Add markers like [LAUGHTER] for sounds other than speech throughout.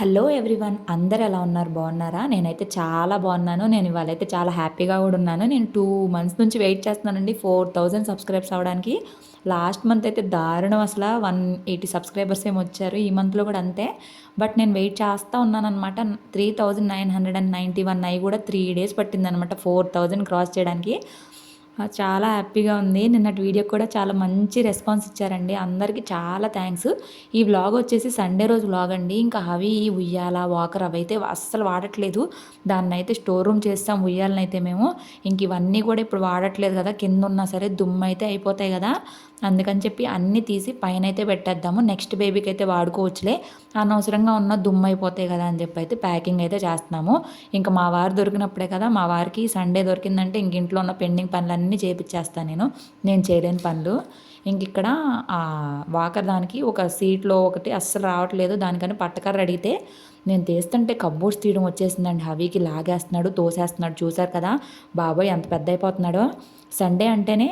Hello everyone అందరు ఎలా ఉన్నారు? బాగున్నారా? నేనైతే చాలా బాగున్నాను. నేను ఇవాళైతే చాలా హ్యాపీగా కూడా ఉన్నాను. నేను టూ మంత్స్ నుంచి వెయిట్ చేస్తున్నానండి. ఫోర్ థౌజండ్ సబ్స్క్రైబ్స్ అవ్వడానికి. లాస్ట్ మంత్ అయితే దారుణం అసలు. వన్ ఎయిటీ సబ్స్క్రైబర్స్ ఏమి వచ్చారు ఈ మంత్లో కూడా అంతే. బట్ నేను వెయిట్ చేస్తూ ఉన్నాను అనమాట three thousand nine hundred and ninety one అయి కూడా త్రీ డేస్ పట్టిందనమాట ఫోర్ థౌజండ్ క్రాస్ చేయడానికి. చాలా హ్యాపీగా ఉంది. నిన్నటి వీడియో కూడా చాలా మంచి రెస్పాన్స్ ఇచ్చారండి. అందరికీ చాలా థ్యాంక్స్. ఈ వ్లాగ్ వచ్చేసి సండే రోజు వ్లాగ్ అండి. ఇంకా అవి ఉయ్యాల వాకర్ అవి అయితే అస్సలు వాడట్లేదు. దాన్ని అయితే స్టోర్ రూమ్ చేస్తాం ఉయ్యాలని అయితే మేము. ఇంక ఇవన్నీ కూడా ఇప్పుడు వాడట్లేదు కదా. కింద ఉన్నా సరే దుమ్ము అయితే అయిపోతాయి కదా. అందుకని చెప్పి అన్నీ తీసి పైన అయితే పెట్టేద్దాము. నెక్స్ట్ బేబీకి అయితే వాడుకోవచ్చులే. అనవసరంగా ఉన్న దుమ్ము అయిపోతాయి కదా అని చెప్పి అయితే ప్యాకింగ్ అయితే చేస్తున్నాము. ఇంకా మా వారు దొరికినప్పుడే కదా మా వారికి సండే దొరికిందంటే ఇంక ఇంట్లో ఉన్న పెండింగ్ పనులన్నీ చేపించేస్తాను నేను. నేను చేయలేని పనులు. ఇంక ఇక్కడ వాకర్ దానికి ఒక సీట్లో ఒకటి అస్సలు రావట్లేదు. దానికని పట్టకర్ర అడిగితే నేను తీస్తుంటే కబ్బోర్డ్స్ తీయడం వచ్చేసిందండి. హవీకి లాగేస్తున్నాడు తోసేస్తున్నాడు. చూశారు కదా? బాబోయ్ ఎంత పెద్ద అయిపోతున్నాడో సండే అంటేనే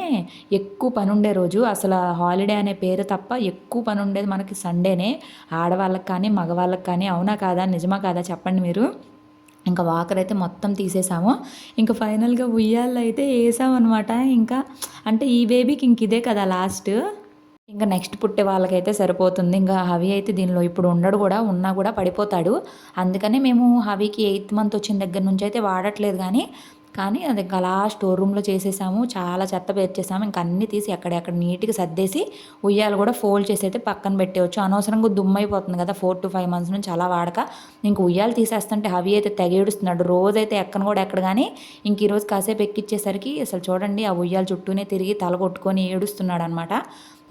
ఎక్కువ పని ఉండే రోజు. అసలు హాలిడే అనే పేరు తప్ప ఎక్కువ పని ఉండేది మనకి సండేనే. ఆడవాళ్ళకి కానీ మగవాళ్ళకి కానీ అవునా కాదా నిజమా కాదా చెప్పండి మీరు. ఇంకా వాకర్ అయితే మొత్తం తీసేసాము. ఇంకా ఫైనల్గా ఉయ్యాల్లో అయితే వేసామన్నమాట. ఇంకా అంటే ఈ బేబీకి ఇంక ఇదే కదా లాస్ట్. ఇంకా నెక్స్ట్ పుట్టే వాళ్ళకైతే సరిపోతుంది. ఇంకా హవి అయితే దీనిలో ఇప్పుడు ఉండడు కూడా ఉన్నా కూడా పడిపోతాడు. అందుకనే మేము హవికి ఎయిత్ మంత్ వచ్చిన దగ్గర నుంచి అయితే వాడట్లేదు కానీ కానీ అది ఇంకా అలా స్టోర్ రూమ్లో చేసేసాము. చాలా చెత్త పేర్చేసాము. ఇంకా అన్నీ తీసి ఎక్కడెక్కడ నీట్గా సర్దేసి ఉయ్యాలు కూడా ఫోల్డ్ చేసి అయితే పక్కన పెట్టేవచ్చు అనవసరంగా దుమ్ము అయిపోతుంది కదా ఫోర్ టు ఫైవ్ మంత్స్ నుంచి అలా వాడక. ఇంక ఉయ్యాలు తీసేస్తుంటే హవి అయితే తెగేడుస్తున్నాడు రోజైతే ఎక్కను కూడా ఎక్కడ కానీ ఇంక ఈరోజు కాసేపు ఎక్కిచ్చేసరికి అసలు చూడండి ఆ ఉయ్యాల చుట్టూనే తిరిగి తల కొట్టుకొని ఏడుస్తున్నాడు అనమాట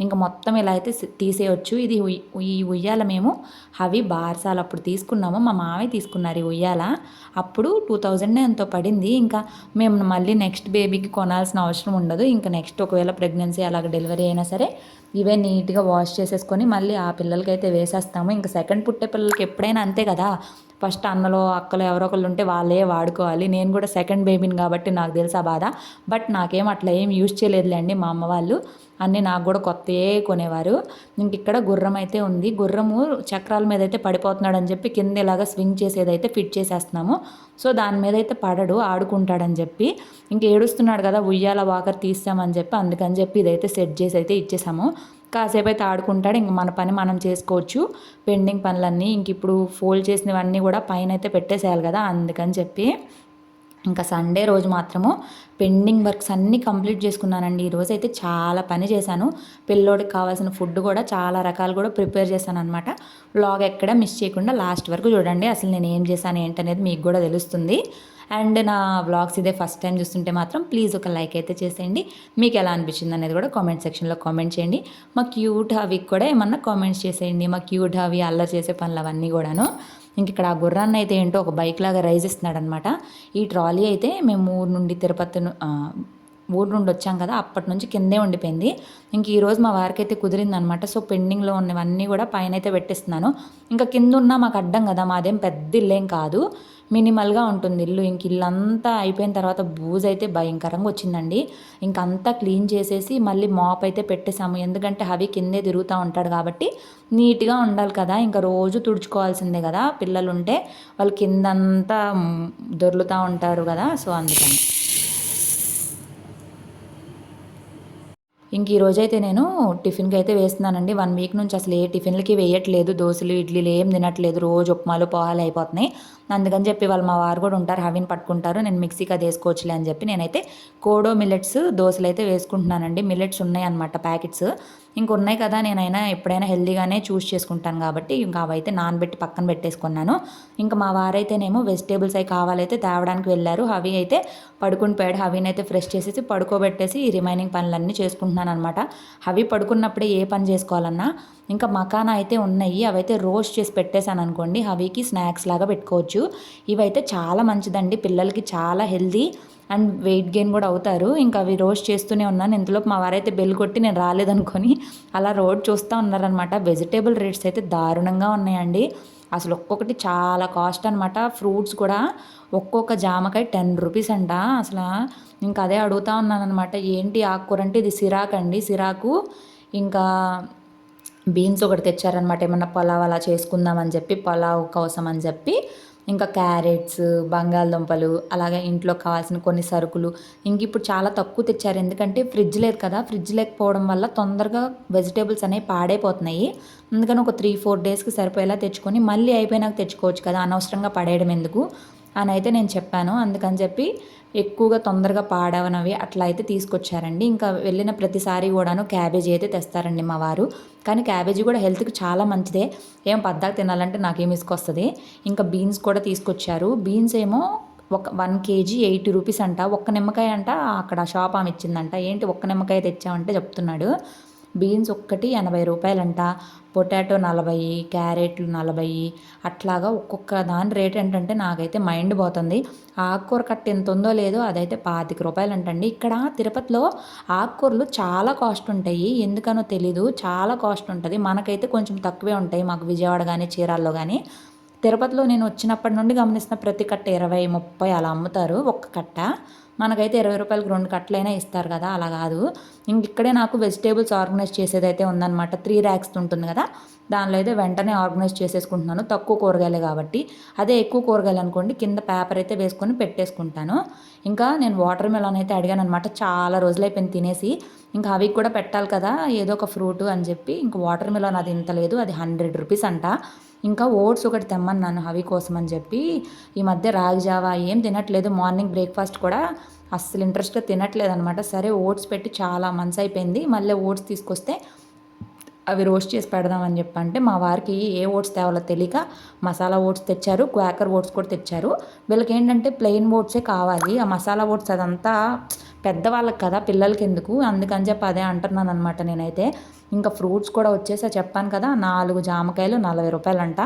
ఇంకా మొత్తం ఇలా అయితే తీసేయొచ్చు. ఇది ఈ ఉయ్యాల మేము అవి బార్సాలు అప్పుడు తీసుకున్నాము. మా మామయ్య తీసుకున్నారు ఈ ఉయ్యాల. అప్పుడు టూ థౌజండ్ ఎంతో పడింది. ఇంకా మేము మళ్ళీ నెక్స్ట్ బేబీకి కొనాల్సిన అవసరం ఉండదు. ఇంకా నెక్స్ట్ ఒకవేళ ప్రెగ్నెన్సీ అలాగ డెలివరీ అయినా సరే ఇవే నీట్గా వాష్ చేసేసుకొని మళ్ళీ ఆ పిల్లలకి అయితే వేసేస్తాము. ఇంకా సెకండ్ పుట్టే పిల్లలకి ఎప్పుడైనా అంతే కదా. ఫస్ట్ అన్నలో అక్కలు ఎవరో ఒకళ్ళు ఉంటే వాళ్ళే వాడుకోవాలి. నేను కూడా సెకండ్ బేబీని కాబట్టి నాకు తెలుసా బాధ. బట్ నాకేం అట్లా ఏం యూజ్ చేయలేదులేండి మా అమ్మ వాళ్ళు. అన్నీ నాకు కూడా కొత్తయే కొనేవారు. ఇంక ఇక్కడ గుర్రం అయితే ఉంది. గుర్రము చక్రాల మీద అయితే పడిపోతున్నాడు అని చెప్పి కింద ఇలాగా స్వింగ్ చేసేదైతే ఫిట్ చేసేస్తున్నాము. సో దాని మీద అయితే పడడు ఆడుకుంటాడని చెప్పి. ఇంక ఏడుస్తున్నాడు కదా ఉయ్యాల వాకర్ తీస్తామని చెప్పి అందుకని చెప్పి ఇదైతే సెట్ చేసి అయితే ఇచ్చేసాము. కాసేపు అయితే ఆడుకుంటాడు. ఇంక మన పని మనం చేసుకోవచ్చు. పెండింగ్ పనులన్నీ ఇంక ఇప్పుడు ఫోల్డ్ చేసినవన్నీ కూడా పైన అయితే పెట్టేసేయాలి కదా అందుకని చెప్పి. ఇంకా సండే రోజు మాత్రము పెండింగ్ వర్క్స్ అన్నీ కంప్లీట్ చేసుకున్నానండి. ఈరోజు అయితే చాలా పని చేశాను. పిల్లోడికి కావాల్సిన ఫుడ్ కూడా చాలా రకాలు కూడా ప్రిపేర్ చేశాను అనమాట బ్లాగ్ ఎక్కడ మిస్ చేయకుండా లాస్ట్ వరకు చూడండి. అసలు నేను ఏం చేశాను ఏంటనేది మీకు కూడా తెలుస్తుంది. అండ్ నా వ్లాగ్స్ ఇదే ఫస్ట్ టైం చూస్తుంటే మాత్రం ప్లీజ్ ఒక లైక్ అయితే చేసేయండి. మీకు ఎలా అనిపించింది అనేది కూడా కామెంట్ సెక్షన్లో కామెంట్ చేయండి. మా క్యూట్ హవికి కూడా ఏమన్నా కామెంట్స్ చేసేయండి. మా క్యూట్ హవి అల్లరి చేసే పనులు అవన్నీ కూడాను. ఇంక ఇక్కడ ఆ గుర్రాన్ని అయితే ఏంటో ఒక బైక్ లాగా రైజ్ ఇస్తున్నాడు అనమాట ఈ ట్రాలీ అయితే మేము ఊరు నుండి తిరుపతి ఊరు నుండి వచ్చాం కదా అప్పటి నుంచి కిందే ఉండిపోయింది. ఇంక ఈరోజు మా వారికి అయితే కుదిరిందనమాట. సో పెండింగ్లో ఉన్నవన్నీ కూడా పైన అయితే పెట్టిస్తున్నాను. ఇంకా కింద ఉన్న మాకు అడ్డం కదా మాదేం పెద్ద ఇల్లేం కాదు. మినిమల్గా ఉంటుంది ఇల్లు. ఇంక ఇల్లంతా అయిపోయిన తర్వాత బూజ్ అయితే భయంకరంగా వచ్చిందండి. ఇంకంతా క్లీన్ చేసేసి మళ్ళీ మాప్ అయితే పెట్టేసాము ఎందుకంటే హవి కిందే తిరుగుతూ ఉంటాడు కాబట్టి నీట్గా ఉండాలి కదా. ఇంకా రోజు తుడుచుకోవాల్సిందే కదా పిల్లలు ఉంటే వాళ్ళు కిందంతా దొర్లుతూ ఉంటారు కదా సో అందుకని. ఇంక ఈరోజు అయితే నేను టిఫిన్కి అయితే వేస్తున్నానండి. వన్ వీక్ నుంచి అసలు ఏ టిఫిన్లకి వేయట్లేదు. దోశలు ఇడ్లీలు ఏం తినట్లేదు. రోజు ఉప్మాలు పోహాలు అయిపోతున్నాయి. అందుకని చెప్పి వాళ్ళు మా వారు కూడా ఉంటారు. హవిని పట్టుకుంటారు. నేను మిక్సీకి అది వేసుకోవచ్చులే అని చెప్పి నేనైతే కోడో మిల్లెట్స్ దోశలు అయితే వేసుకుంటున్నానండి. మిల్లెట్స్ ఉన్నాయి అనమాట ప్యాకెట్స్. ఇంక ఉన్నాయి కదా నేనైనా ఎప్పుడైనా హెల్దీగానే చూస్ చేసుకుంటాను కాబట్టి ఇంకా అవైతే నానబెట్టి పక్కన పెట్టేసుకున్నాను. ఇంకా మా వారైతేనేమో వెజిటేబుల్స్ అవి కావాలైతే తేవడానికి వెళ్ళారు. హవి అయితే పడుకుని పోయాడు. హవిని అయితే ఫ్రెష్ చేసేసి పడుకోబెట్టేసి ఈ రిమైనింగ్ పనులన్నీ చేసుకుంటున్నాను అనమాట హవి పడుకున్నప్పుడే ఏ పని చేసుకోవాలన్నా ఇంకా మకానా అయితే ఉన్నాయి. అవైతే రోస్ట్ చేసి పెట్టేశాను అనుకోండి. హవికి స్నాక్స్ లాగా పెట్టుకోవచ్చు. ఇవైతే చాలా మంచిదండి. పిల్లలకి చాలా హెల్దీ. అండ్ వెయిట్ గెయిన్ కూడా అవుతారు. ఇంకా అవి రోస్ట్ చేస్తూనే ఉన్నాను. ఇంతలోపు మా వారైతే బెల్ కొట్టి నేను రాలేదనుకొని అలా రోడ్ చూస్తూ ఉన్నారనమాట వెజిటేబుల్ రేట్స్ అయితే దారుణంగా ఉన్నాయండి. అసలు ఒక్కొక్కటి చాలా కాస్ట్ అనమాట ఫ్రూట్స్ కూడా ఒక్కొక్క జామకాయ టెన్ రూపీస్ అంట. అసలు ఇంకా అదే అడుగుతా ఉన్నాను అనమాట ఏంటి ఆకుకూర అంటే ఇది సిరాకు అండి. సిరాకు ఇంకా బీన్స్ ఒకటి తెచ్చారనమాట ఏమన్నా పలావ్ అలా చేసుకుందామని చెప్పి పలావ్ కోసం అని చెప్పి ఇంకా క్యారెట్స్ బంగాళదుంపలు అలాగే ఇంట్లో కావాల్సిన కొన్ని సరుకులు. ఇంక ఇప్పుడు చాలా తక్కువ తెచ్చారు. ఎందుకంటే ఫ్రిడ్జ్ లేదు కదా. ఫ్రిడ్జ్ లేకపోవడం వల్ల తొందరగా వెజిటేబుల్స్ అనేవి పాడైపోతున్నాయి. అందుకని ఒక త్రీ ఫోర్ డేస్కి సరిపోయేలా తెచ్చుకొని మళ్ళీ అయిపోయినాక తెచ్చుకోవచ్చు కదా. అనవసరంగా పడేయడం ఎందుకు? అని అయితే నేను చెప్పాను. అందుకని చెప్పి ఎక్కువగా తొందరగా పాడవనవి అట్లా అయితే తీసుకొచ్చారండి. ఇంకా వెళ్ళిన ప్రతిసారి కూడాను క్యాబేజీ అయితే తెస్తారండి మా వారు. కానీ క్యాబేజీ కూడా హెల్త్కి చాలా మంచిదే. ఏం పద్దాక తినాలంటే నాకేం ఇసుకొస్తుంది ఇంకా బీన్స్ కూడా తీసుకొచ్చారు. బీన్స్ ఏమో ఒక వన్ కేజీ ఎయిటీ రూపీస్ అంట. ఒక్క నిమ్మకాయ అంట. అక్కడ షాప్ ఆమె ఇచ్చిందంట. ఏంటి ఒక్క నిమ్మకాయ తెచ్చామంటే చెప్తున్నాడు. బీన్స్ ఒక్కటి ఎనభై రూపాయలంట. పొటాటో నలభై క్యారెట్లు నలభై. అట్లాగా ఒక్కొక్క దాని రేట్ ఏంటంటే నాకైతే మైండ్ పోతుంది. ఆకుకూర కట్ట ఎంత ఉందో లేదో అదైతే పాతిక రూపాయలు అంటండి ఇక్కడ తిరుపతిలో ఆకుకూరలు చాలా కాస్ట్ ఉంటాయి. ఎందుకనో తెలీదు. చాలా కాస్ట్ ఉంటుంది. మనకైతే కొంచెం తక్కువే ఉంటాయి. మాకు విజయవాడ కానీ చీరాల్లో కానీ తిరుపతిలో నేను వచ్చినప్పటి నుండి గమనిస్తున్న ప్రతి కట్ట ఇరవై ముప్పై అలా అమ్ముతారు ఒక్క కట్ట. మనకైతే ఇరవై రూపాయలకి రెండు కట్టలైనా ఇస్తారు కదా అలా కాదు. ఇంక ఇక్కడే నాకు వెజిటేబుల్స్ ఆర్గనైజ్ చేసేది అయితే ఉందన్నమాట. త్రీ ర్యాక్స్ ఉంటుంది కదా దానిలో అయితే వెంటనే ఆర్గనైజ్ చేసేసుకుంటున్నాను. తక్కువ కూరగాయలే కాబట్టి. అదే ఎక్కువ కూరగాయలు అనుకోండి కింద పేపర్ అయితే వేసుకొని పెట్టేసుకుంటాను. ఇంకా నేను వాటర్ మెలాన్ అయితే అడిగాను అనమాట చాలా రోజులైపోయింది తినేసి. ఇంకా అవి కూడా పెట్టాలి కదా ఏదో ఒక ఫ్రూట్ అని చెప్పి. ఇంకా వాటర్ మెలాన్ అది ఇంత లేదు అది హండ్రెడ్ రూపీస్ అంట. ఇంకా ఓట్స్ ఒకటి తెమ్మన్నాను హవి కోసం అని చెప్పి. ఈ మధ్య రాగి జావా ఏం తినట్లేదు. మార్నింగ్ బ్రేక్ఫాస్ట్ కూడా అస్సలు ఇంట్రెస్ట్గా తినట్లేదు అనమాట సరే ఓట్స్ పెట్టి చాలా మంత్స్ అయిపోయింది. మళ్ళీ ఓట్స్ తీసుకొస్తే అవి రోస్ట్ చేసి పెడదామని చెప్పి అంటే మా వారికి ఏ ఓట్స్ తేవాలో తెలియక మసాలా ఓట్స్ తెచ్చారు. క్వాకర్ ఓట్స్ కూడా తెచ్చారు. వీళ్ళకి ఏంటంటే ప్లెయిన్ ఓట్సే కావాలి. ఆ మసాలా ఓట్స్ అదంతా పెద్దవాళ్ళకి కదా పిల్లలకి ఎందుకు అందుకని చెప్పి అదే అంటున్నాను అనమాట నేనైతే. ఇంకా ఫ్రూట్స్ కూడా వచ్చేసా చెప్పాను కదా నాలుగు జామకాయలు నలభై రూపాయలు అంట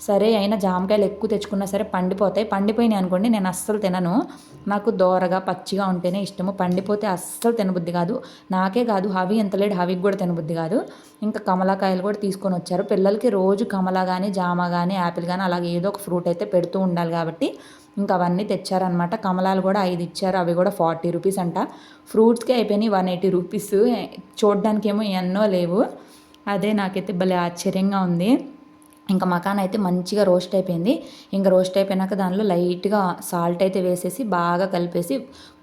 సరే అయినా జామకాయలు ఎక్కువ తెచ్చుకున్నా సరే పండిపోతాయి. పండిపోయినాయి అనుకోండి నేను అస్సలు తినను. నాకు దోరగా పచ్చిగా ఉంటేనే ఇష్టము. పండిపోతే అస్సలు తినబుద్ధి కాదు. నాకే కాదు. హవి ఎంత లేడు హవికి కూడా తినబుద్ధి కాదు. ఇంకా కమలాకాయలు కూడా తీసుకొని వచ్చారు. పిల్లలకి రోజు కమలా కానీ జామ కానీ యాపిల్ కానీ అలాగే ఏదో ఒక ఫ్రూట్ అయితే పెడుతూ ఉండాలి కాబట్టి ఇంకా అవన్నీ తెచ్చారనమాట. కమలాలు కూడా ఐదు ఇచ్చారు. అవి కూడా ఫార్టీ రూపీస్ అంట. ఫ్రూట్స్కి అయిపోయినాయి వన్ ఎయిటీ రూపీస్. చూడడానికేమో ఎన్నో లేవు. అదే నాకైతే భలే ఆశ్చర్యంగా ఉంది. ఇంకా మకాన్ అయితే మంచిగా రోస్ట్ అయిపోయింది. ఇంకా రోస్ట్ అయిపోయినాక దానిలో లైట్గా సాల్ట్ అయితే వేసేసి బాగా కలిపేసి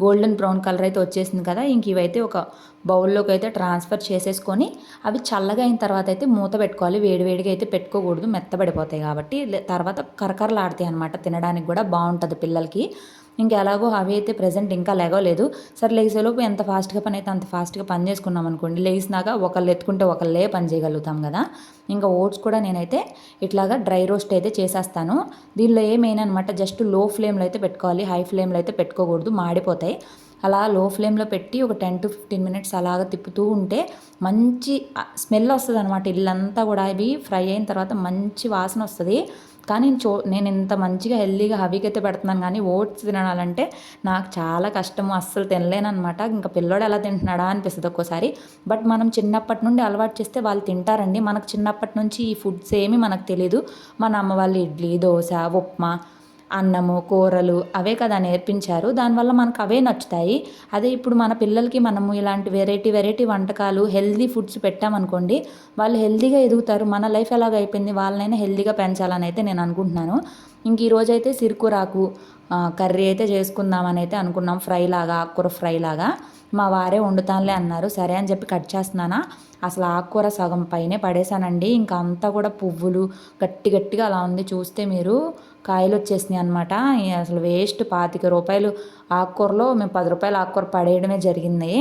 గోల్డెన్ బ్రౌన్ కలర్ అయితే వచ్చేసింది కదా. ఇంక ఇవైతే ఒక బౌల్లోకి అయితే ట్రాన్స్ఫర్ చేసేసుకొని అవి చల్లగా అయిన తర్వాత అయితే మూత పెట్టుకోవాలి. వేడివేడిగా అయితే పెట్టుకోకూడదు. మెత్తబడిపోతాయి కాబట్టి తర్వాత కరకరలాడతాయి అనమాట తినడానికి కూడా బాగుంటుంది పిల్లలకి. ఇంకా ఎలాగో అవి అయితే ప్రజెంట్ ఇంకా లేగలేదు సరే లేచేలోపు ఎంత ఫాస్ట్గా పని అయితే అంత ఫాస్ట్గా పని చేసుకున్నాం అనుకోండి. లేచినాక ఒకళ్ళు ఎత్తుకుంటే ఒకళ్ళే పని చేయగలుగుతాం కదా. ఇంకా ఓట్స్ కూడా నేనైతే ఇట్లాగా డ్రై రోస్ట్ అయితే చేసేస్తాను. దీనిలో ఏమైనా జస్ట్లో ఫ్లేమ్లో అయితే పెట్టుకోవాలి. హై ఫ్లేమ్లో అయితే పెట్టుకోకూడదు. మాడిపోతాయి. అలా లో ఫ్లేమ్లో పెట్టి ఒక టెన్ టు ఫిఫ్టీన్ మినిట్స్ అలాగ తిప్పుతూ ఉంటే మంచి స్మెల్ వస్తుంది అనమాట ఇల్లంతా కూడా ఇవి ఫ్రై అయిన తర్వాత మంచి వాసన వస్తుంది. కానీ చో నేను ఇంత మంచిగా హెల్దీగా హవీకి అయితే పెడుతున్నాను కానీ ఓట్స్ తినాలంటే నాకు చాలా కష్టము. అస్సలు తినలేనమాట ఇంకా పిల్లోడు ఎలా తింటున్నాడా అనిపిస్తుంది ఒక్కోసారి. బట్ మనం చిన్నప్పటి నుండి అలవాటు చేస్తే వాళ్ళు తింటారండి. మనకు చిన్నప్పటి నుంచి ఈ ఫుడ్స్ ఏమీ మనకు తెలియదు మన అమ్మ వాళ్ళు ఇడ్లీ దోశ ఉప్మా అన్నము కూరలు అవే కదా నేర్పించారు. దానివల్ల మనకు అవే నచ్చుతాయి. అదే ఇప్పుడు మన పిల్లలకి మనము ఇలాంటి వెరైటీ వెరైటీ వంటకాలు హెల్దీ ఫుడ్స్ పెట్టామనుకోండి వాళ్ళు హెల్దీగా ఎదుగుతారు. మన లైఫ్ ఎలాగ అయిపోయింది వాళ్ళనైనా హెల్దీగా పెంచాలని అయితే నేను అనుకుంటున్నాను. ఇంక ఈరోజు అయితే సిరుకురాకు కర్రీ అయితే చేసుకుందామని అయితే అనుకున్నాం. ఫ్రై లాగా ఆకుకూర ఫ్రై లాగా. మా వారే వండుతానులే అన్నారు. సరే అని చెప్పి కట్ చేస్తున్నానా? అసలు ఆకుకూర సగం పైనే పడేశానండి. ఇంకా అంతా కూడా పువ్వులు గట్టి గట్టిగా అలా ఉంది. చూస్తే మీరు కాయలు వచ్చేసినాయి అనమాట అసలు వేస్ట్ పాతిక రూపాయలు ఆకుకూరలో మేము పది రూపాయలు ఆకుకూర పడేయడమే జరిగింది.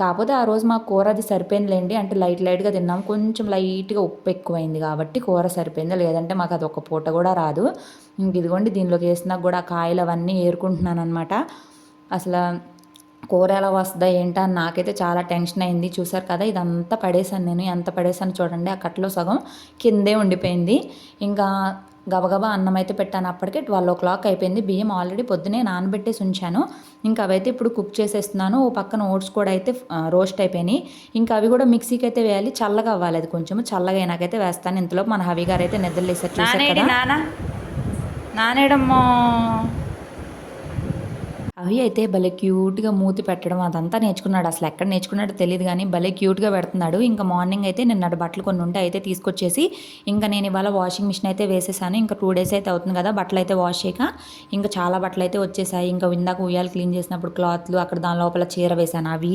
కాకపోతే ఆ రోజు మా కూర అది సరిపోయిందిలేండి. అంటే లైట్ లైట్గా తిన్నాం కొంచెం లైట్గా ఉప్పు ఎక్కువైంది కాబట్టి కూర సరిపోయింది లేదంటే మాకు అది ఒక పూట కూడా రాదు. ఇంక ఇదిగోండి దీనిలోకి వేసినా కూడా కాయలు అవన్నీ ఏరుకుంటున్నాను అనమాట అసలు కూర ఎలా వస్తుందా ఏంటా అని నాకైతే చాలా టెన్షన్ అయింది. చూసారు కదా ఇదంతా పడేసాను నేను. ఎంత పడేసాను చూడండి ఆ కట్టలో సగం కిందే ఉండిపోయింది. ఇంకా గబగబా అన్నం అయితే పెట్టాను. అప్పటికే ట్వెల్వ్ ఓ క్లాక్ అయిపోయింది. బియ్యం ఆల్రెడీ పొద్దునే నానబెట్టేసి ఉంచాను. ఇంకా అవైతే ఇప్పుడు కుక్ చేసేస్తున్నాను. ఓ పక్కన ఓట్స్ కూడా అయితే రోస్ట్ అయిపోయినాయి. ఇంకా అవి కూడా మిక్సీకి అయితే వేయాలి. చల్లగా అవ్వాలి అది కొంచెం చల్లగా అయినాకైతే వేస్తాను. ఇంతలో మన హవి గారు అయితే నిద్రలేసారు. చూసారు నానేడమ్మో. అవి అయితే భలే క్యూట్గా మూతి పెట్టడం అదంతా నేర్చుకున్నాడు. అసలు ఎక్కడ నేర్చుకున్నాడో తెలియదు కానీ భలే క్యూట్గా పెడుతున్నాడు. ఇంకా మార్నింగ్ అయితే నిన్నటి బట్టలు కొన్ని ఉంటే అయితే తీసుకొచ్చేసి ఇంకా నేను ఇవాళ వాషింగ్ మిషన్ అయితే వేసేసాను. ఇంకా టూ డేస్ అయితే అవుతుంది కదా బట్టలు అయితే వాష్ చేయక. ఇంకా చాలా బట్టలు అయితే వచ్చేసాయి. ఇంకా ఇందాక ఉయ్యాలు క్లీన్ చేసినప్పుడు క్లాత్లు అక్కడ దాని లోపల చీర వేసాను అవి.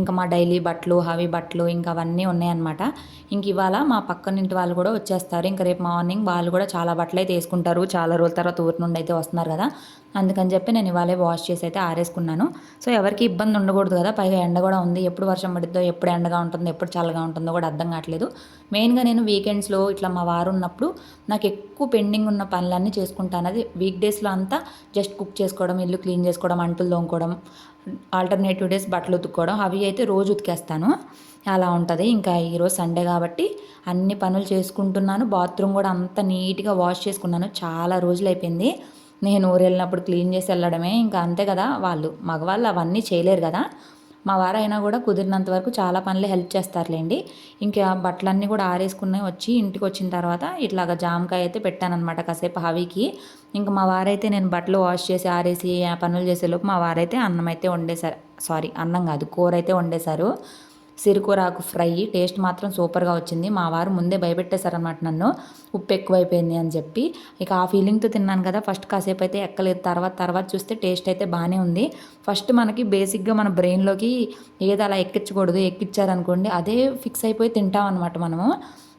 ఇంకా మా డైలీ బట్టలు హవి బట్టలు ఇంకా అవన్నీ ఉన్నాయన్నమాట. ఇంక ఇవాళ మా పక్కనింటి వాళ్ళు కూడా వచ్చేస్తారు. ఇంకా రేపు మార్నింగ్ వాళ్ళు కూడా చాలా బట్టలు అయితే వేసుకుంటారు. చాలా రోజుల తర్వాత ఊరి నుండి అయితే వస్తున్నారు కదా. అందుకని చెప్పి నేను ఇవాళే వాష్ చేసి అయితే ఆరేసుకున్నాను. సో ఎవరికి ఇబ్బంది ఉండకూడదు కదా. పైగా ఎండ కూడా ఉంది. ఎప్పుడు వర్షం పడుతుందో ఎప్పుడు ఎండగా ఉంటుందో ఎప్పుడు చల్లగా ఉంటుందో కూడా అర్థం కావట్లేదు. మెయిన్గా నేను వీకెండ్స్లో ఇట్లా మా వారు ఉన్నప్పుడు నాకు ఎక్కువ పెండింగ్ ఉన్న పనులన్నీ చేసుకుంటాను. అది వీక్ డేస్లో అంతా జస్ట్ కుక్ చేసుకోవడం ఇల్లు క్లీన్ చేసుకోవడం అంటులు తోముకోవడం ఆల్టర్నేటివ్ డేస్ బట్టలు ఉతుక్కోవడం అవి అయితే రోజు ఉతికేస్తాను. అలా ఉంటుంది. ఇంకా ఈరోజు సండే కాబట్టి అన్ని పనులు చేసుకుంటున్నాను. బాత్రూమ్ కూడా అంత నీట్గా వాష్ చేసుకున్నాను. చాలా రోజులు అయిపోయింది. నేను ఊరు వెళ్ళినప్పుడు క్లీన్ చేసి వెళ్ళడమే ఇంకా అంతే కదా వాళ్ళు. మగవాళ్ళు అవన్నీ చేయలేరు కదా. మా వారు అయినా కూడా కుదిరినంత వరకు చాలా పనులు హెల్ప్ చేస్తారులేండి. ఇంకా బట్టలన్నీ కూడా ఆరేసుకున్నాయి వచ్చి ఇంటికి వచ్చిన తర్వాత ఇట్లాగా జామకాయ అయితే పెట్టానమాట కాసేపు హవికి ఇంకా మా వారైతే నేను బట్టలు వాష్ చేసి ఆరేసి పనులు చేసేలోపు మా వారైతే అన్నం అయితే వండేశారు. సారీ అన్నం కాదు కూర అయితే వండేశారు. సిరుకూరాకు ఫ్రై టేస్ట్ మాత్రం సూపర్గా వచ్చింది. మా వారు ముందే భయపెట్టేశారనమాట నన్ను. ఉప్పు ఎక్కువైపోయింది అని చెప్పి. ఇక ఆ ఫీలింగ్తో తిన్నాను కదా ఫస్ట్ కాసేపు అయితే ఎక్కలేదు. తర్వాత తర్వాత చూస్తే టేస్ట్ అయితే బాగానే ఉంది. ఫస్ట్ మనకి బేసిక్గా మన బ్రెయిన్లోకి ఏది అలా ఎక్కించకూడదు ఎక్కించారనుకోండి అదే ఫిక్స్ అయిపోయి తింటాం అనమాట మనము.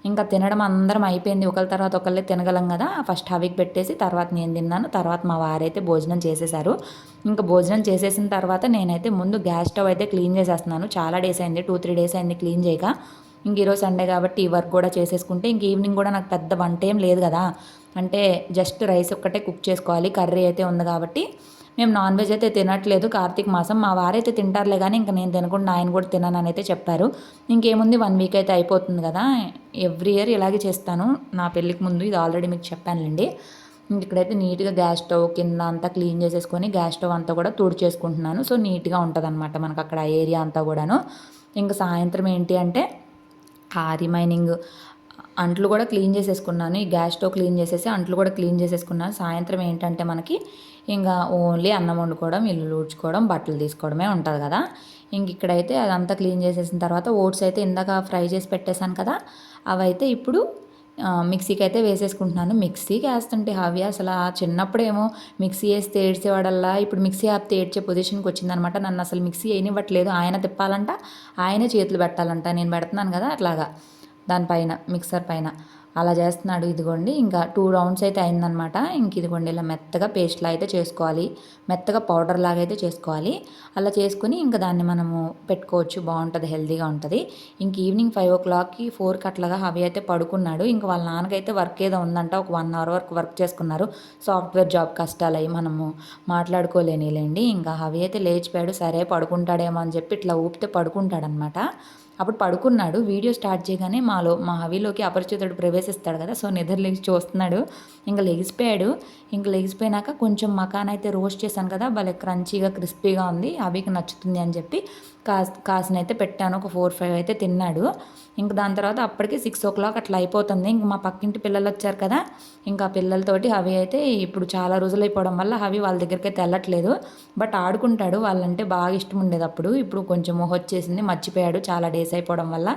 ఇంకా తినడం అందరం అయిపోయింది. ఒకరి తర్వాత ఒకళ్ళే తినగలం కదా. ఫస్ట్ హవికి పెట్టేసి తర్వాత నేను తిన్నాను. తర్వాత మా వారైతే భోజనం చేసేసారు. ఇంకా భోజనం చేసేసిన తర్వాత నేనైతే ముందు గ్యాస్ స్టవ్ అయితే క్లీన్ చేసేస్తున్నాను. చాలా డేస్ అయింది. టూ త్రీ డేస్ అయింది క్లీన్ చేయక. ఇంక ఈరోజు సండే కాబట్టి ఈ వర్క్ కూడా చేసేసుకుంటే ఇంక ఈవినింగ్ కూడా నాకు పెద్ద వంట ఏం లేదు కదా. అంటే జస్ట్ రైస్ ఒక్కటే కుక్ చేసుకోవాలి. కర్రీ అయితే ఉంది కాబట్టి మేము నాన్ వెజ్ అయితే తినట్లేదు. కార్తీక మాసం మా వారైతే తింటారులే కానీ ఇంకా నేను తినకుండా ఆయన కూడా తిననని అయితే చెప్పారు. ఇంకేముంది వన్ వీక్ అయితే అయిపోతుంది కదా. ఎవ్రీ ఇయర్ ఇలాగే చేస్తాను. నా పెళ్ళికి ముందు ఇది ఆల్రెడీ మీకు చెప్పానులేండి. ఇక్కడైతే నీట్గా గ్యాస్ స్టవ్ కింద అంతా క్లీన్ చేసేసుకొని గ్యాస్ స్టవ్ అంతా కూడా తుడి చేసుకుంటున్నాను సో నీట్గా ఉంటుంది అనమాట మనకు అక్కడ ఏరియా అంతా కూడాను. ఇంకా సాయంత్రం ఏంటి అంటే ఆ రిమైనింగ్ అంట్లు కూడా క్లీన్ చేసేసుకున్నాను. ఈ గ్యాస్ స్టవ్ క్లీన్ చేసేసి అంట్లు కూడా క్లీన్ చేసేసుకున్నాను. సాయంత్రం ఏంటంటే మనకి ఇంకా ఓన్లీ అన్నం వండుకోవడం ఇల్లు ఊడ్చుకోవడం బట్టలు తీసుకోవడమే ఉంటుంది కదా. ఇంక ఇక్కడైతే అదంతా క్లీన్ చేసేసిన తర్వాత ఓట్స్ అయితే ఇందాక ఫ్రై చేసి పెట్టేశాను కదా. అవైతే ఇప్పుడు మిక్సీకి అయితే వేసేసుకుంటున్నాను. మిక్సీకి వేస్తుంటే హవి అసలు చిన్నప్పుడేమో మిక్సీ వేస్తే ఏడ్చేవాడల్లా. ఇప్పుడు మిక్సీ ఆపితే ఏడ్చే పొజిషన్కి వచ్చిందనమాట. నన్ను అసలు మిక్సీ వేయనివ్వట్లేదు. ఆయన తిప్పాలంట ఆయనే చేతులు పెట్టాలంట. నేను పెడుతున్నాను కదా అట్లాగా. దానిపైన మిక్సర్ పైన. అలా చేస్తున్నాడు ఇదిగోండి ఇంకా టూ రౌండ్స్ అయితే అయిందనమాట. ఇంక ఇదిగోండి ఇలా మెత్తగా పేస్ట్లా అయితే చేసుకోవాలి. మెత్తగా పౌడర్ లాగా అయితే చేసుకోవాలి. అలా చేసుకుని ఇంకా దాన్ని మనము పెట్టుకోవచ్చు బాగుంటుంది హెల్తీగా ఉంటుంది. ఇంక ఈవినింగ్ ఫైవ్ ఓ క్లాక్కి ఫోర్కి అట్లాగా హవి అయితే పడుకున్నాడు. ఇంకా వాళ్ళ నాన్నకైతే వర్క్ ఏదో ఉందంట ఒక వన్ అవర్ వరకు వర్క్ చేసుకున్నారు. సాఫ్ట్వేర్ జాబ్ కష్టాలు అయ్యి మనము మాట్లాడుకోలేనిలేండి. ఇంకా హవి అయితే లేచిపోయాడు సరే పడుకుంటాడేమో అని చెప్పి ఇట్లా ఊపితే పడుకుంటాడనమాట. అప్పుడు పడుకున్నాడు. వీడియో స్టార్ట్ చేయగానే మాలో మా హవిలోకి అపరిచితుడు ప్రవేశిస్తాడు కదా సో నిద్ర లేచి చూస్తున్నాడు. ఇంకా లెగిసిపోయాడు ఇంకా లెగిసిపోయినాక కొంచెం మకాన్ అయితే రోస్ట్ చేశాను కదా భలే క్రంచీగా క్రిస్పీగా ఉంది. అవికి నచ్చుతుంది అని చెప్పి కాస్ కాసినైతే పెట్టాను. ఒక ఫోర్ ఫైవ్ అయితే తిన్నాడు. ఇంకా దాని తర్వాత అప్పటికి సిక్స్ ఓ క్లాక్ అట్లా అయిపోతుంది. ఇంక మా పక్కింటి పిల్లలు వచ్చారు కదా ఇంకా పిల్లలతోటి హవి అయితే ఇప్పుడు చాలా రోజులు అయిపోవడం వల్ల హవి వాళ్ళ దగ్గరికి అయితే వెళ్ళట్లేదు బట్ ఆడుకుంటాడు. వాళ్ళంటే బాగా ఇష్టం ఉండేది అప్పుడు. ఇప్పుడు కొంచెం వచ్చేసింది మర్చిపోయాడు చాలా డేస్ అయిపోవడం వల్ల.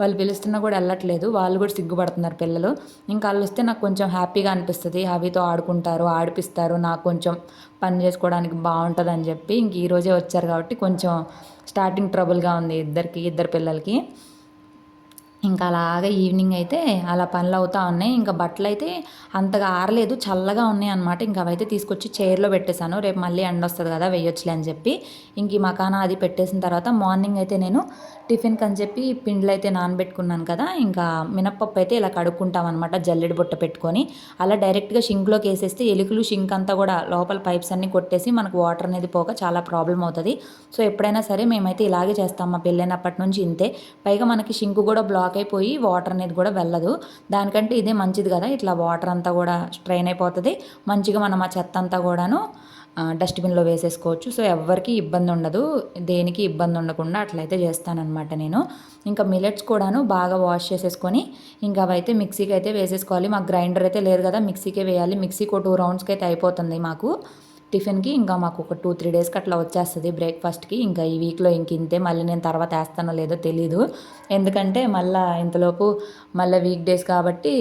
వాళ్ళు పిలుస్తున్నా కూడా వెళ్ళట్లేదు. వాళ్ళు కూడా సిగ్గుపడుతున్నారు పిల్లలు. ఇంకా వాళ్ళు వస్తే నాకు కొంచెం హ్యాపీగా అనిపిస్తుంది. హవితో ఆడుకుంటారు ఆడిపిస్తారు. నాకు కొంచెం పని చేసుకోవడానికి బాగుంటుంది అని చెప్పి ఇంక ఈరోజే వచ్చారు కాబట్టి కొంచెం స్టార్టింగ్ ట్రబుల్గా ఉంది ఇద్దరికి ఇద్దరు పిల్లలకి. ఇంకా అలాగే ఈవినింగ్ అయితే అలా పనులు అవుతూ ఉన్నాయి. ఇంకా బట్టలు అయితే అంతగా ఆరలేదు. చల్లగా ఉన్నాయి అనమాట ఇంకా అవైతే తీసుకొచ్చి చైర్లో పెట్టేశాను. రేపు మళ్ళీ ఎండ వస్తుంది కదా వేయొచ్చులే అని చెప్పి. ఇంక ఈ మకానా అది పెట్టేసిన తర్వాత మార్నింగ్ అయితే నేను టిఫిన్కి అని చెప్పి పిండిలు అయితే నానబెట్టుకున్నాను కదా. ఇంకా మినప్పప్పు అయితే ఇలా కడుక్కుంటాం అనమాట జల్లెడి బుట్ట పెట్టుకొని. అలా డైరెక్ట్గా షింక్లోకి వేసేస్తే ఎలుకలు షింక్ అంతా కూడా లోపల పైప్స్ అన్నీ కొట్టేసి మనకు వాటర్ అనేది పోక చాలా ప్రాబ్లం అవుతుంది. సో ఎప్పుడైనా సరే మేమైతే ఇలాగే చేస్తాం. మా పెళ్ళైనప్పటి నుంచి ఇంతే. పైగా మనకి షింక్ కూడా బ్లాక్ అయిపోయి వాటర్ అనేది కూడా వెళ్ళదు. దానికంటే ఇదే మంచిది కదా. ఇట్లా వాటర్ అంతా కూడా స్ట్రైన్ అయిపోతుంది. మంచిగా మనం ఆ చెత్త అంతా కూడాను డస్ట్బిన్లో వేసేసుకోవచ్చు. సో ఎవరికి ఇబ్బంది ఉండదు. దేనికి ఇబ్బంది ఉండకుండా అట్లయితే చేస్తానన్నమాట నేను. ఇంకా మిలెట్స్ కూడాను బాగా వాష్ చేసేసుకొని ఇంకా అవైతే మిక్సీకి అయితే వేసేసుకోవాలి. మాకు గ్రైండర్ అయితే లేదు కదా. మిక్సీకే వేయాలి. మిక్సీకి టూ రౌండ్స్కి అయితే అయిపోతుంది మాకు. టిఫిన్కి ఇంకా మాకు ఒక టూ త్రీ డేస్కి అట్లా వచ్చేస్తుంది బ్రేక్ఫాస్ట్కి. ఇంకా ఈ వీక్లో ఇంక ఇంతే. మళ్ళీ నేను తర్వాత వేస్తానో లేదో తెలీదు. ఎందుకంటే మళ్ళీ ఇంతలోపు మళ్ళీ వీక్ డేస్ కాబట్టి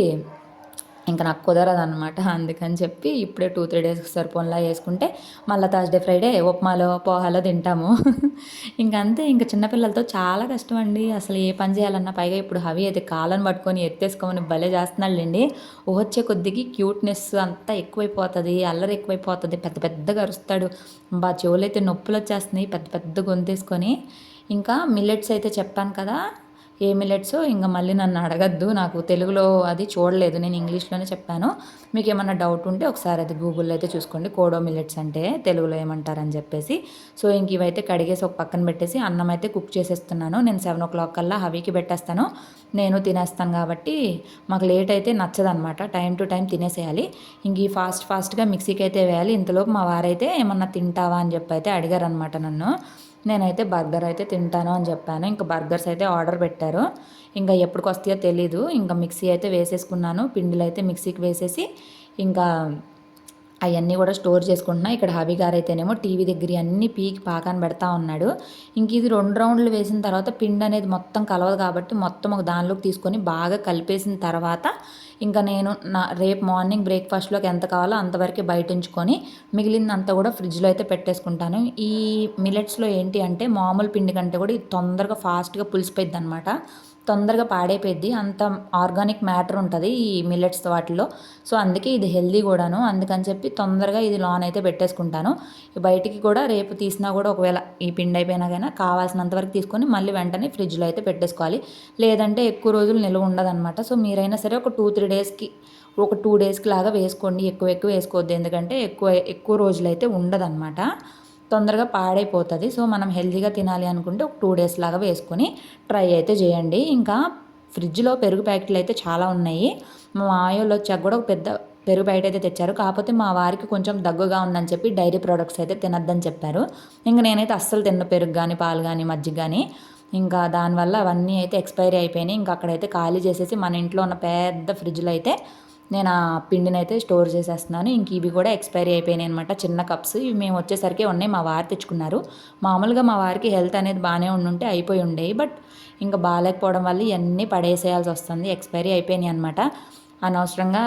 ఇంకా నాకు కుదరదు అనమాట అందుకని చెప్పి ఇప్పుడే టూ త్రీ డేస్కి సరిపోన్లా వేసుకుంటే మళ్ళీ థర్స్డే ఫ్రైడే ఉప్మాలో పోహాలో తింటాము. [LAUGHS] ఇంకంతే ఇంకా చిన్నపిల్లలతో చాలా కష్టం అండి అసలు ఏ పని చేయాలన్నా పైగా ఇప్పుడు హవి అయితే కాళ్ళని పట్టుకొని ఎత్తేసుకోమని భలే చేస్తున్నాళ్ళండి వచ్చే కొద్దికి క్యూట్నెస్ అంతా ఎక్కువైపోతుంది అల్లరి ఎక్కువైపోతుంది పెద్ద పెద్దగా అరుస్తాడు. బా చెవులు అయితే నొప్పులు వచ్చేస్తున్నాయి పెద్ద పెద్ద గొంతేసుకొని. ఇంకా మిల్లెట్స్ అయితే చెప్పాను కదా ఏ మిల్లెట్స్ ఇంకా మళ్ళీ నన్ను అడగద్దు. నాకు తెలుగులో అది చూడలేదు. నేను ఇంగ్లీష్లోనే చెప్పాను. మీకు ఏమన్నా డౌట్ ఉంటే ఒకసారి అది గూగుల్లో అయితే చూసుకోండి. కోడో మిల్లెట్స్ అంటే తెలుగులో ఏమంటారని చెప్పేసి. సో ఇంక ఇవైతే కడిగేసి ఒక పక్కన పెట్టేసి అన్నం అయితే కుక్ చేసేస్తున్నాను. నేను సెవెన్ ఓ క్లాక్ కల్లా హవీకి పెట్టేస్తాను. నేను తినేస్తాను కాబట్టి మాకు లేట్ అయితే నచ్చదనమాట టైం టు టైం తినేసేయాలి. ఇంక ఈ ఫాస్ట్ ఫాస్ట్గా మిక్సీకి అయితే వేయాలి. ఇంతలోపు మా వారైతే ఏమన్నా తింటావా అని చెప్పి అయితే అడిగారనమాట నన్ను. నేనైతే బర్గర్ అయితే తింటాను అని చెప్పాను. ఇంకా బర్గర్స్ అయితే ఆర్డర్ పెట్టారు. ఇంకా ఎప్పటికి వస్తాయో తెలీదు. ఇంకా మిక్సీ అయితే వేసేసుకున్నాను. పిండిలు అయితే మిక్సీకి వేసేసి ఇంకా అవన్నీ కూడా స్టోర్ చేసుకుంటున్నా. ఇక్కడ హబీ గారు అయితేనేమో టీవీ దగ్గర అన్ని పీకి పాకాన్ని పెడతా ఉన్నాడు. ఇంక ఇది రెండు రౌండ్లు వేసిన తర్వాత పిండి అనేది మొత్తం కలవదు కాబట్టి మొత్తం ఒక దానిలోకి తీసుకొని బాగా కలిపేసిన తర్వాత ఇంకా నేను నా రేపు మార్నింగ్ బ్రేక్ఫాస్ట్లోకి ఎంత కావాలో అంతవరకు బయట ఉంచుకొని మిగిలిందంతా కూడా ఫ్రిడ్జ్లో అయితే పెట్టేసుకుంటాను. ఈ మిలెట్స్లో ఏంటి అంటే మామూలు పిండి కంటే కూడా ఇది తొందరగా ఫాస్ట్గా పులిసిపోయింది అనమాట తొందరగా పాడైపోయింది అంత ఆర్గానిక్ మ్యాటర్ ఉంటుంది ఈ మిల్లెట్స్ వాటిలో సో అందుకే ఇది హెల్దీ కూడాను. అందుకని చెప్పి తొందరగా ఇది లాన్ అయితే పెట్టేసుకుంటాను. బయటికి కూడా రేపు తీసినా కూడా ఒకవేళ ఈ పిండి అయిపోయినాకైనా కావాల్సినంత వరకు తీసుకొని మళ్ళీ వెంటనే ఫ్రిడ్జ్లో అయితే పెట్టేసుకోవాలి. లేదంటే ఎక్కువ రోజులు నిల్వ ఉండదన్నమాట. సో మీరైనా సరే ఒక టూ త్రీ డేస్కి ఒక టూ డేస్కి లాగా వేసుకోండి. ఎక్కువ ఎక్కువ వేసుకోవద్దు. ఎందుకంటే ఎక్కువ ఎక్కువ రోజులు అయితే ఉండదన్నమాట. తొందరగా పాడైపోతుంది. సో మనం హెల్తీగా తినాలి అనుకుంటే ఒక టూ డేస్ లాగా వేసుకొని ట్రై అయితే చేయండి. ఇంకా ఫ్రిడ్జ్లో పెరుగు ప్యాకెట్లు అయితే చాలా ఉన్నాయి. మా మాయోళ్ళు వచ్చాక కూడా ఒక పెద్ద పెరుగు ప్యాకెట్ అయితే తెచ్చారు. కాకపోతే మా వారికి కొంచెం దగ్గుగా ఉందని చెప్పి డైరీ ప్రోడక్ట్స్ అయితే తినద్దని చెప్పారు. ఇంకా నేనైతే అస్సలు తిన్న పెరుగు కానీ పాలు కానీ మజ్జిగ కానీ ఇంకా దానివల్ల అవన్నీ అయితే ఎక్స్పైరీ అయిపోయినాయి. ఇంకా అక్కడైతే ఖాళీ చేసేసి మన ఇంట్లో ఉన్న పెద్ద ఫ్రిడ్జ్లో అయితే నేను ఆ పిండిని అయితే స్టోర్ చేసేస్తున్నాను. ఇంక ఇవి కూడా ఎక్స్పైరీ అయిపోయినాయి అనమాట చిన్న కప్స్. ఇవి మేము వచ్చేసరికి ఉన్నాయి. మా వారు తెచ్చుకున్నారు. మామూలుగా మా వారికి హెల్త్ అనేది బాగానే ఉండుంటే అయిపోయి ఉండేవి. బట్ ఇంకా బాగాలేకపోవడం వల్ల ఇవన్నీ పడేసేయాల్సి వస్తుంది. ఎక్స్పైరీ అయిపోయినాయి అనమాట అనవసరంగా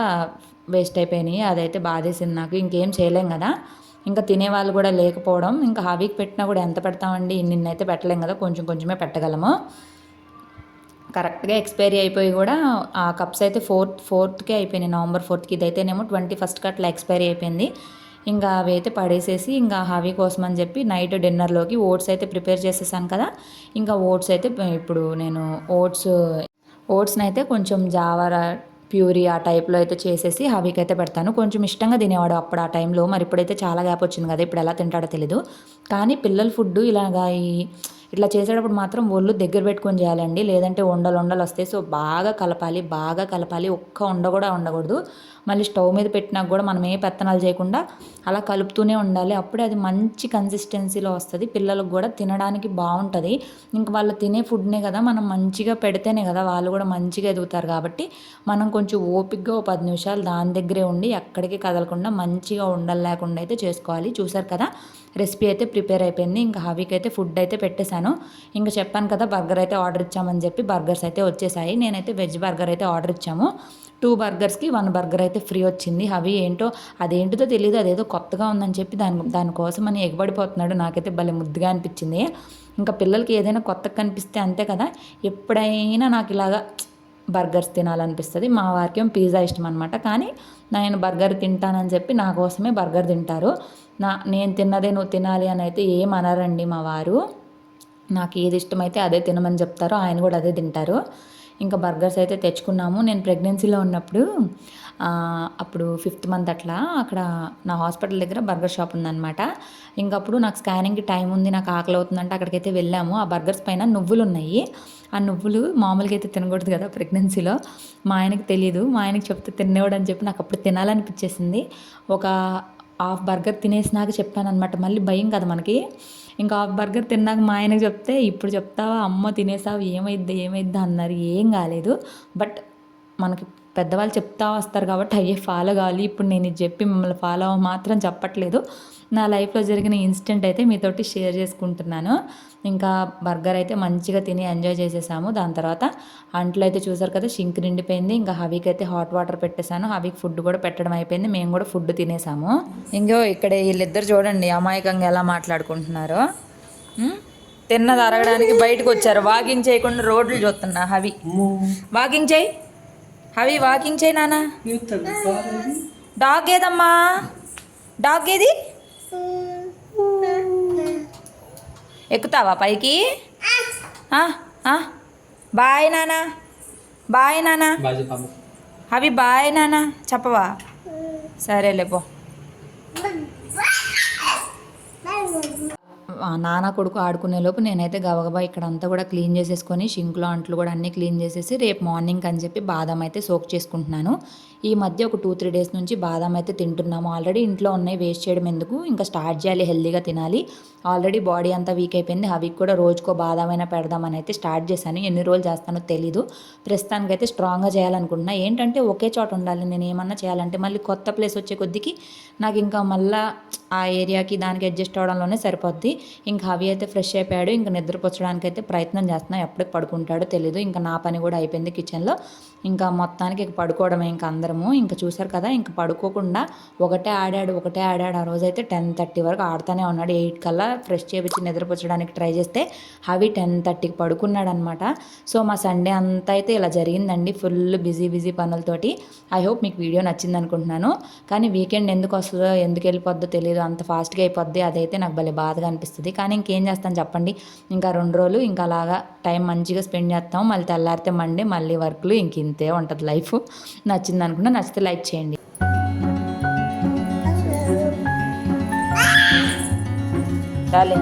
వేస్ట్ అయిపోయినాయి. అదైతే బాధేసింది నాకు. ఇంకేం చేయలేం కదా. ఇంకా తినేవాళ్ళు కూడా లేకపోవడం. ఇంకా హాబీకి పెట్టినా కూడా ఎంత పెడతామండి? నిన్నైతే పెట్టలేం కదా. కొంచెం కొంచెమే పెట్టగలము. కరెక్ట్గా ఎక్స్పైరీ అయిపోయి కూడా ఆ కప్స్ అయితే ఫోర్త్ ఫోర్త్కే అయిపోయినాయి. నవంబర్ ఫోర్త్కి ఇదైతేనేమో ట్వంటీ ఫస్ట్కి అట్లా ఎక్స్పైరీ అయిపోయింది. ఇంకా అవి అయితే పడేసేసి ఇంకా హవి కోసం అని చెప్పి నైట్ డిన్నర్లోకి ఓట్స్ అయితే ప్రిపేర్ చేసేసాను కదా. ఇంకా ఓట్స్ అయితే ఇప్పుడు నేను ఓట్స్ ఓట్స్ని అయితే కొంచెం జావరా ప్యూరీ ఆ టైప్లో అయితే చేసేసి హవీకి అయితే పెడతాను. కొంచెం ఇష్టంగా తినేవాడు అప్పుడు ఆ టైంలో. మరి ఇప్పుడైతే చాలా గ్యాప్ వచ్చింది కదా. ఇప్పుడు ఎలా తింటాడో తెలీదు. కానీ పిల్లల ఫుడ్ ఇలాగా ఈ ఇట్లా చేసేటప్పుడు మాత్రం ఒళ్ళు దగ్గర పెట్టుకొని చేయాలండి. లేదంటే ఉండలు ఉండలు వస్తాయి. సో బాగా కలపాలి బాగా కలపాలి. ఒక్క ఉండ కూడా ఉండకూడదు. మళ్ళీ స్టవ్ మీద పెట్టినా కూడా మనం ఏ పెత్తనాలు చేయకుండా అలా కలుపుతూనే ఉండాలి. అప్పుడే అది మంచి కన్సిస్టెన్సీలో వస్తుంది. పిల్లలకు కూడా తినడానికి బాగుంటుంది. ఇంకా వాళ్ళు తినే ఫుడ్నే కదా మనం మంచిగా పెడితేనే కదా వాళ్ళు కూడా మంచిగా ఎదుగుతారు కాబట్టి మనం కొంచెం ఓపిక్గా ఒక పది నిమిషాలు దాని దగ్గరే ఉండి ఎక్కడికి కదలకుండా మంచిగా ఉండలు లేకుండా అయితే చేసుకోవాలి. చూసారు కదా? రెసిపీ అయితే ప్రిపేర్ అయిపోయింది. ఇంకా హవీకి అయితే ఫుడ్ అయితే పెట్టేశాను. ఇంకా చెప్పాను కదా బర్గర్ అయితే ఆర్డర్ ఇచ్చామని చెప్పి బర్గర్స్ అయితే వచ్చేసాయి. నేనైతే వెజ్ బర్గర్ అయితే ఆర్డర్ ఇచ్చాము. టూ బర్గర్స్కి వన్ బర్గర్ అయితే ఫ్రీ వచ్చింది. అవి ఏంటో అదేంటిదో తెలియదు అదేదో కొత్తగా ఉందని చెప్పి దాని దానికోసం అని ఎగబడిపోతున్నాడు. నాకైతే భలే ముద్దుగా అనిపించింది. ఇంకా పిల్లలకి ఏదైనా కొత్తగా కనిపిస్తే అంతే కదా. ఎప్పుడైనా నాకు ఇలాగా బర్గర్స్ తినాలనిపిస్తుంది. మా వారికి ఏం పిజ్జా ఇష్టం అనమాట కానీ నేను బర్గర్ తింటానని చెప్పి నా కోసమే బర్గర్ తింటారు. నా నేను తిన్నదే నువ్వు తినాలి అని అయితే ఏం అనరండి మా వారు. నాకు ఏది ఇష్టమైతే అదే తినమని చెప్తారు. ఆయన కూడా అదే తింటారు. ఇంకా బర్గర్స్ అయితే తెచ్చుకున్నాము. నేను ప్రెగ్నెన్సీలో ఉన్నప్పుడు అప్పుడు ఫిఫ్త్ మంత్ అట్లా అక్కడ నా హాస్పిటల్ దగ్గర బర్గర్ షాప్ ఉందన్నమాట. ఇంకప్పుడు నాకు స్కానింగ్కి టైం ఉంది నాకు ఆకలి అవుతుందంటే అక్కడికైతే వెళ్ళాము. ఆ బర్గర్స్ పైన నువ్వులు ఉన్నాయి ఆ నువ్వులు మామూలుగా అయితే తినకూడదు కదా ప్రెగ్నెన్సీలో మా ఆయనకి తెలియదు మా ఆయనకి చెప్తే తినేవాడు అని చెప్పి నాకు అప్పుడు తినాలనిపించేసింది. ఒక హాఫ్ బర్గర్ తినేసినాక చెప్పాను అనమాట మళ్ళీ భయం కదా మనకి. ఇంకా హాఫ్ బర్గర్ తిన్నాక మా ఆయనకు చెప్తే ఇప్పుడు చెప్తావా? అమ్మ తినేసావు ఏమైద్ది ఏమైద్ది అన్నారు. ఏం కాలేదు. బట్ మనకి పెద్దవాళ్ళు చెప్తా వస్తారు కాబట్టి అయ్యే ఫాలో కావాలి. ఇప్పుడు నేను ఇది చెప్పి మిమ్మల్ని ఫాలో అవ్వ మాత్రం చెప్పట్లేదు. నా లైఫ్లో జరిగిన ఇన్సిడెంట్ అయితే మీతోటి షేర్ చేసుకుంటున్నాను. ఇంకా బర్గర్ అయితే మంచిగా తిని ఎంజాయ్ చేసేసాము. దాని తర్వాత అంట్లో అయితే చూసారు కదా షింక్ నిండిపోయింది. ఇంకా హవీకి అయితే హాట్ వాటర్ పెట్టేశాను. హవీకి ఫుడ్ కూడా పెట్టడం అయిపోయింది. మేము కూడా ఫుడ్ తినేసాము. ఇంకో ఇక్కడ వీళ్ళిద్దరు చూడండి అమాయకంగా ఎలా మాట్లాడుకుంటున్నారో? తిన్నది అరగడానికి బయటకు వచ్చారు. వాకింగ్ చేయకుండా రోడ్లు చూస్తున్నా హవి. వాకింగ్ చేయి. హవి వాకింగ్ చేయి నాన్న డాగ్ ఏదమ్మా? డాగ్ ఏది? ఎక్కుతావా పైకి? ఆ, ఆ. బాయ్ నానా బాయ్ నానా అవి బాయ్ నానా చెప్పవా? సరేలే పో. నాన్న కొడుకు ఆడుకునే లోపు నేనైతే గబగబా ఇక్కడ అంతా కూడా క్లీన్ చేసేసుకొని షింక్లో అంట్లు కూడా అన్నీ క్లీన్ చేసేసి రేపు మార్నింగ్ అని చెప్పి బాదం అయితే సోక్ చేసుకుంటున్నాను. ఈ మధ్య ఒక టూ త్రీ డేస్ నుంచి బాదం అయితే తింటున్నాము. ఆల్రెడీ ఇంట్లో ఉన్నాయి వేస్ట్ చేయడం ఎందుకు? ఇంకా స్టార్ట్ చేయాలి హెల్దీగా తినాలి. ఆల్రెడీ బాడీ అంతా వీక్ అయిపోయింది. అవి కూడా రోజుకో బాదం అయినా పెడదామని అయితే స్టార్ట్ చేశాను. ఎన్ని రోజులు చేస్తానో తెలీదు. ప్రస్తుతానికి అయితే స్ట్రాంగ్గా చేయాలనుకుంటున్నా. ఏంటంటే ఒకే చోట ఉండాలి. నేను ఏమన్నా చేయాలంటే మళ్ళీ కొత్త ప్లేస్ వచ్చే కొద్దికి నాకు ఇంకా మళ్ళీ ఆ ఏరియాకి దానికి అడ్జస్ట్ అవడంలోనే సరిపోద్ది. ఇంకా అవి అయితే ఫ్రెష్ అయిపోయాడు. ఇంకా నిద్రపుచ్చడానికి అయితే ప్రయత్నం చేస్తున్నాను ఎప్పటికి పడుకుంటాడో తెలీదు. ఇంకా నా పని కూడా అయిపోయింది కిచెన్లో ఇంకా మొత్తానికి ఇక పడుకోవడమే. ఇంకా అందరము ఇంకా చూశారు కదా ఇంకా పడుకోకుండా ఒకటే ఆడాడు ఒకటే ఆడాడు. ఆ రోజైతే టెన్ థర్టీ వరకు ఆడుతూనే ఉన్నాడు. ఎయిట్ కల్లా ఫ్రెష్ చేపించి నిద్రపుచ్చడానికి ట్రై చేస్తే అవి టెన్ థర్టీకి పడుకున్నాడు అనమాట సో మా సండే అంతా అయితే ఇలా జరిగిందండి. ఫుల్ బిజీ బిజీ పనులతోటి. ఐ హోప్ మీకు వీడియో నచ్చింది అనుకుంటున్నాను కానీ వీకెండ్ ఎందుకు వస్తుందో ఎందుకు వెళ్ళిపోద్దో తెలియదు అంత ఫాస్ట్గా అయిపోద్ది. అదైతే నాకు భలే బాధగా అనిపిస్తుంది. కానీ ఇంకేం చేస్తాను చెప్పండి. ఇంకా రెండు రోజులు ఇంకా అలాగా టైం మంచిగా స్పెండ్ చేస్తాం మళ్ళీ తెల్లారితే మండే మళ్ళీ వర్క్లు ఇంక ఇంతే ఉంటుంది లైఫ్ నచ్చింది అనుకుంటే నచ్చితే లైక్ చేయండి. చాలే